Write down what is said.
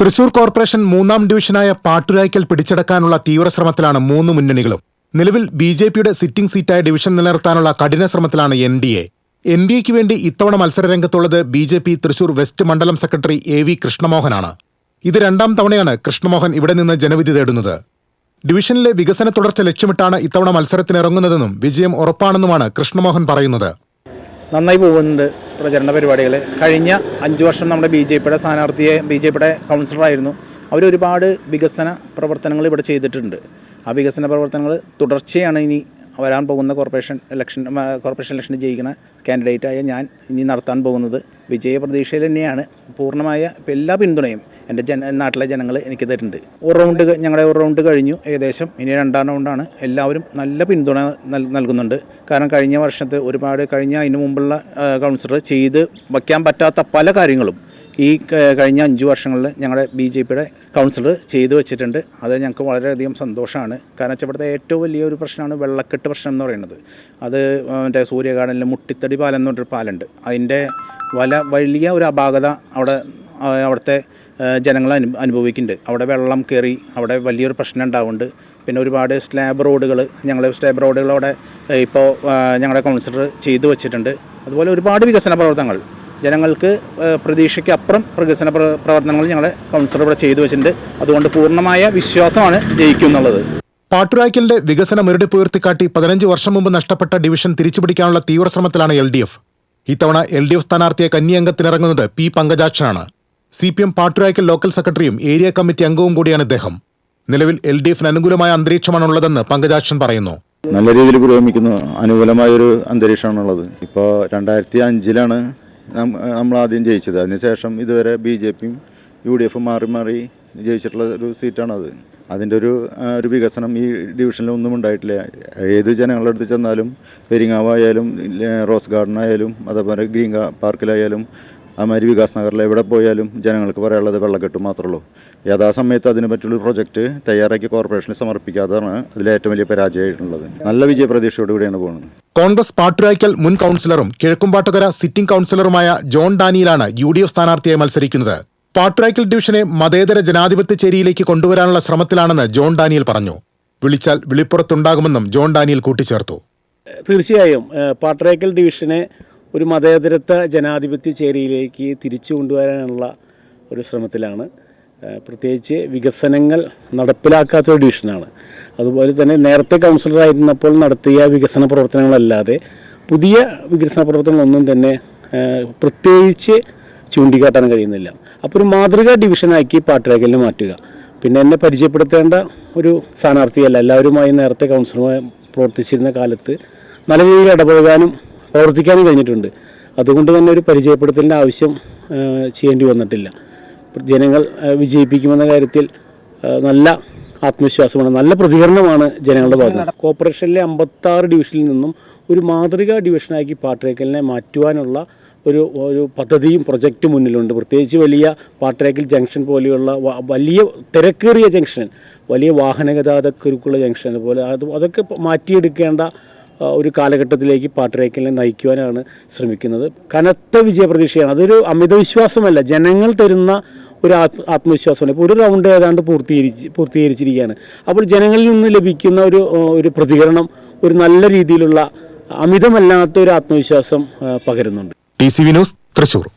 Thrissur corporation മൂന്നാം ഡിവിഷനായ പാട്ടുരായ്ക്കൽ പിടിച്ചെടുക്കാനുള്ള തീവ്രശ്രമത്തിലാണ് മൂന്ന് മുന്നണികളും. നിലവിൽ ബി ജെ പിയുടെ സിറ്റിംഗ് സീറ്റായ ഡിവിഷൻ നിലനിർത്താനുള്ള കഠിന ശ്രമത്തിലാണ് N D A. N D എക്ക് വേണ്ടി ഇത്തവണ മത്സരരംഗത്തുള്ളത് B J P Thrissur west മണ്ഡലം സെക്രട്ടറി എ വി കൃഷ്ണമോഹനാണ്. ഇത് രണ്ടാം തവണയാണ് കൃഷ്ണമോഹൻ ഇവിടെ നിന്ന് ജനവിധി തേടുന്നത്. ഡിവിഷനിലെ വികസന തുടർച്ച ലക്ഷ്യമിട്ടാണ് ഇത്തവണ മത്സരത്തിനിറങ്ങുന്നതെന്നും വിജയം ഉറപ്പാണെന്നുമാണ് കൃഷ്ണമോഹൻ പറയുന്നത്. നന്നായി പോകുന്നുണ്ട്. പ്രചരണ പരിപാടികൾ കഴിഞ്ഞ അഞ്ച് വർഷം നമ്മുടെ ബി ജെ പിയുടെ സ്ഥാനാർത്ഥിയെ ബി ജെ പിയുടെ കൗൺസിലറായിരുന്നു. അവർ ഒരുപാട് വികസന പ്രവർത്തനങ്ങൾ ഇവിടെ ചെയ്തിട്ടുണ്ട്. ആ വികസന പ്രവർത്തനങ്ങൾ തുടർച്ചയാണ് ഇനി വരാൻ പോകുന്ന കോർപ്പറേഷൻ ഇലക്ഷൻ കോർപ്പറേഷൻ ഇലക്ഷൻ ജയിക്കുന്ന കാൻഡിഡേറ്റായ ഞാൻ ഇനി നടത്താൻ പോകുന്നത്. വിജയ പ്രതീക്ഷയിൽ തന്നെയാണ്. പൂർണമായ എല്ലാ പിന്തുണയും എന്റെ ജന നാട്ടിലെ ജനങ്ങൾ എനിക്ക് തരുന്നുണ്ട്. ഒരു റൗണ്ട് ഞങ്ങളുടെ ഒരു റൗണ്ട് കഴിഞ്ഞു. ഏകദേശം ഇനി രണ്ടാം റൗണ്ടാണ് എല്ലാവരും നല്ല പിന്തുണ നൽ- നൽകുന്നുണ്ട്. കാരണം കഴിഞ്ഞ വർഷത്തെ ഒരുപാട് കഴിഞ്ഞ അതിന് മുമ്പുള്ള കൗൺസിലർ ചെയ്ത് വയ്ക്കാൻ പറ്റാത്ത പല കാര്യങ്ങളും ഈ കഴിഞ്ഞ അഞ്ച് വർഷങ്ങളിൽ ഞങ്ങളുടെ ബി ജെ പിയുടെ കൗൺസിലർ ചെയ്തു വെച്ചിട്ടുണ്ട്. അത് ഞങ്ങൾക്ക് വളരെയധികം സന്തോഷമാണ്. കാരണം വെച്ചാൽ ഇവിടുത്തെ ഏറ്റവും വലിയ ഒരു പ്രശ്നമാണ് വെള്ളക്കെട്ട് പ്രശ്നം എന്ന് പറയുന്നത്. അത് മറ്റേ സൂര്യകാടനിൽ മുട്ടിത്തടി പാലം എന്ന് പറഞ്ഞൊരു പാലുണ്ട്. അതിന്റെ വല വലിയ ഒരു അപാകത അവിടെ അവിടുത്തെ ജനങ്ങൾ അനു അനുഭവിക്കുന്നുണ്ട്. അവിടെ വെള്ളം കയറി അവിടെ വലിയൊരു പ്രശ്നം ഉണ്ടാവുന്നുണ്ട്. പിന്നെ ഒരുപാട് സ്ലാബ് റോഡുകൾ ഞങ്ങൾ സ്ലാബ് റോഡുകൾ അവിടെ ഇപ്പോൾ ഞങ്ങളുടെ കൗൺസിലർ ചെയ്തു വച്ചിട്ടുണ്ട്. അതുപോലെ ഒരുപാട് വികസന പ്രവർത്തനങ്ങൾ. ജനങ്ങൾക്ക് പ്രതീക്ഷയ്ക്കപ്പുറം വികസന പ്ര- പ്രവർത്തനങ്ങൾ ഞങ്ങളുടെ കൗൺസിലർ ഇവിടെ ചെയ്തു വെച്ചിട്ടുണ്ട്. അതുകൊണ്ട് പൂർണമായ വിശ്വാസമാണ് ജയിക്കും എന്നുള്ളത്. പാട്ടുരായ്ക്കലിന്റെ വികസന മുരടിപ്പ് ഉയർത്തിക്കാട്ടി പതിനഞ്ച് വർഷം മുമ്പ് നഷ്ടപ്പെട്ട ഡിവിഷൻ തിരിച്ചുപിടിക്കാനുള്ള തീവ്രശ്രമത്തിലാണ് എൽ ഡി എഫ്. ഇത്തവണ എൽ ഡി എഫ് സ്ഥാനാർത്ഥിയെ കന്നി P പങ്കജാക്ഷനാണ്. C P M Patturaikkal local സെക്രട്ടറിയും ഏരിയ കമ്മിറ്റി അംഗവും കൂടിയാണ് ഇദ്ദേഹം. നിലവിൽ എൽ ഡി എഫിന് അനുകൂലമായ അന്തരീക്ഷമാണുള്ളതെന്ന് പങ്കജാക്ഷൻ പറയുന്നു. നല്ല രീതിയിൽ പുരോഗമിക്കുന്നു അനുകൂലമായൊരു അന്തരീക്ഷമാണുള്ളത്. ഇപ്പോൾ രണ്ടായിരത്തി അഞ്ചിലാണ് നമ്മൾ ആദ്യം ജയിച്ചത്. അതിനുശേഷം ഇതുവരെ ബി ജെ പിയും യു ഡി എഫും മാറി മാറി ജയിച്ചിട്ടുള്ള ഒരു സീറ്റാണത്. അതിന്റെ ഒരു ഒരു വികസനം ഈ ഡിവിഷനിൽ ഒന്നും ഉണ്ടായിട്ടില്ല. ഏത് ജനങ്ങളുടെ അടുത്ത് ചെന്നാലും പെരിങ്ങാവായാലും ആയാലും റോസ് ഗാർഡൻ ആയാലും അതേപോലെ ഗ്രീൻ പാർക്കിലായാലും അമാരി വികാസ് നഗറിൽ എവിടെ പോയാലും ജനങ്ങൾക്ക് പറയാനുള്ളത് വെള്ളക്കെട്ട് മാത്രമേ ഉള്ളൂ. യഥാസമയത്ത് അതിനെ പറ്റിയുള്ള പ്രൊജക്റ്റ് തയ്യാറാക്കി കോർപ്പറേഷനിൽ സമർപ്പിക്കാതാണ് അതിലെ ഏറ്റവും വലിയ പരാജയമായിട്ടുള്ളത്. നല്ല വിജയപ്രതീക്ഷയോട് കൂടിയാണ് പോകുന്നത്. കോൺഗ്രസ് പാട്ടുരായ്ക്കൽ മുൻ കൌൺസിലറും കിഴക്കുംപാട്ടുകര സിറ്റിംഗ് കൌൺസിലറുമായ ജോൺ ഡാനിയിലാണ് യു ഡി എഫ് സ്ഥാനാർത്ഥിയായി മത്സരിക്കുന്നത്. പാട്ടുരായ്ക്കൽ ഡിവിഷനെ മതേതര ജനാധിപത്യ ചേരിയിലേക്ക് കൊണ്ടുവരാനുള്ള ശ്രമത്തിലാണെന്ന് ജോൺ ഡാനിയൽ പറഞ്ഞു. വിളിച്ചാൽ വിളിപ്പുറത്തുണ്ടാകുമെന്നും ജോൺ ഡാനിയൽ കൂട്ടിച്ചേർത്തു. തീർച്ചയായും ഏഹ്, ഡിവിഷനെ ഒരു മതേതരത്വ ജനാധിപത്യ ചേരിയിലേക്ക് തിരിച്ചു കൊണ്ടുവരാനുള്ള ഒരു ശ്രമത്തിലാണ്. പ്രത്യേകിച്ച് വികസനങ്ങൾ നടപ്പിലാക്കാത്ത ഒരു ഡിവിഷനാണ്. അതുപോലെ തന്നെ നേരത്തെ കൗൺസിലറായിരുന്നപ്പോൾ നടത്തിയ വികസന പ്രവർത്തനങ്ങളല്ലാതെ പുതിയ വികസന പ്രവർത്തനങ്ങളൊന്നും തന്നെ പ്രത്യേകിച്ച് ചൂണ്ടിക്കാട്ടാൻ കഴിയുന്നില്ല. അപ്പോൾ ഒരു മാതൃകാ ഡിവിഷനാക്കി പാട്രേക്കലിനെ മാറ്റുക. പിന്നെ എന്നെ പരിചയപ്പെടുത്തേണ്ട ഒരു സ്ഥാനാർത്ഥിയല്ല. എല്ലാവരുമായി നേരത്തെ കൗൺസിലറുമായി പ്രവർത്തിച്ചിരുന്ന കാലത്ത് നല്ല രീതിയിൽ ഇടപഴകാനും പ്രവർത്തിക്കാനും കഴിഞ്ഞിട്ടുണ്ട്. അതുകൊണ്ട് തന്നെ ഒരു പരിചയപ്പെടുത്തലിന്റെ ആവശ്യം ചെയ്യേണ്ടി വന്നിട്ടില്ല. ജനങ്ങൾ വിജയിപ്പിക്കുമെന്ന കാര്യത്തിൽ നല്ല ആത്മവിശ്വാസമാണ് നല്ല പ്രതികരണമാണ് ജനങ്ങളുടെ ഭാഗത്ത്. കോർപ്പറേഷനിലെ അമ്പത്താറ് ഡിവിഷനിൽ നിന്നും ഒരു മാതൃകാ ഡിവിഷനാക്കി പാട്രേക്കലിനെ മാറ്റുവാനുള്ള ഒരു ഒരു പദ്ധതിയും പ്രൊജക്റ്റും മുന്നിലുണ്ട്. പ്രത്യേകിച്ച് വലിയ പാട്രേക്കൽ ജംഗ്ഷൻ പോലെയുള്ള വലിയ തിരക്കേറിയ ജംഗ്ഷൻ വലിയ വാഹന ഗതാഗതക്കുരുക്കുള്ള ജംഗ്ഷൻ അതുപോലെ അത് അതൊക്കെ മാറ്റിയെടുക്കേണ്ട ഒരു കാലഘട്ടത്തിലേക്ക് പാട്രേക്കലിനെ നയിക്കുവാനാണ് ശ്രമിക്കുന്നത്. കനത്ത വിജയപ്രതീക്ഷയാണ്. അതൊരു അമിതവിശ്വാസമല്ല. ജനങ്ങൾ തരുന്ന ഒരു ആത്മ ആത്മവിശ്വാസമാണ്. ഇപ്പോൾ ഒരു റൗണ്ട് ഏതാണ്ട് പൂർത്തീകരിച്ച് പൂർത്തീകരിച്ചിരിക്കുകയാണ്. അപ്പോൾ ജനങ്ങളിൽ നിന്ന് ലഭിക്കുന്ന ഒരു ഒരു പ്രതികരണം ഒരു നല്ല രീതിയിലുള്ള അമിതമല്ലാത്ത ഒരു ആത്മവിശ്വാസം പകരുന്നുണ്ട്. T C Vinos Thrissur.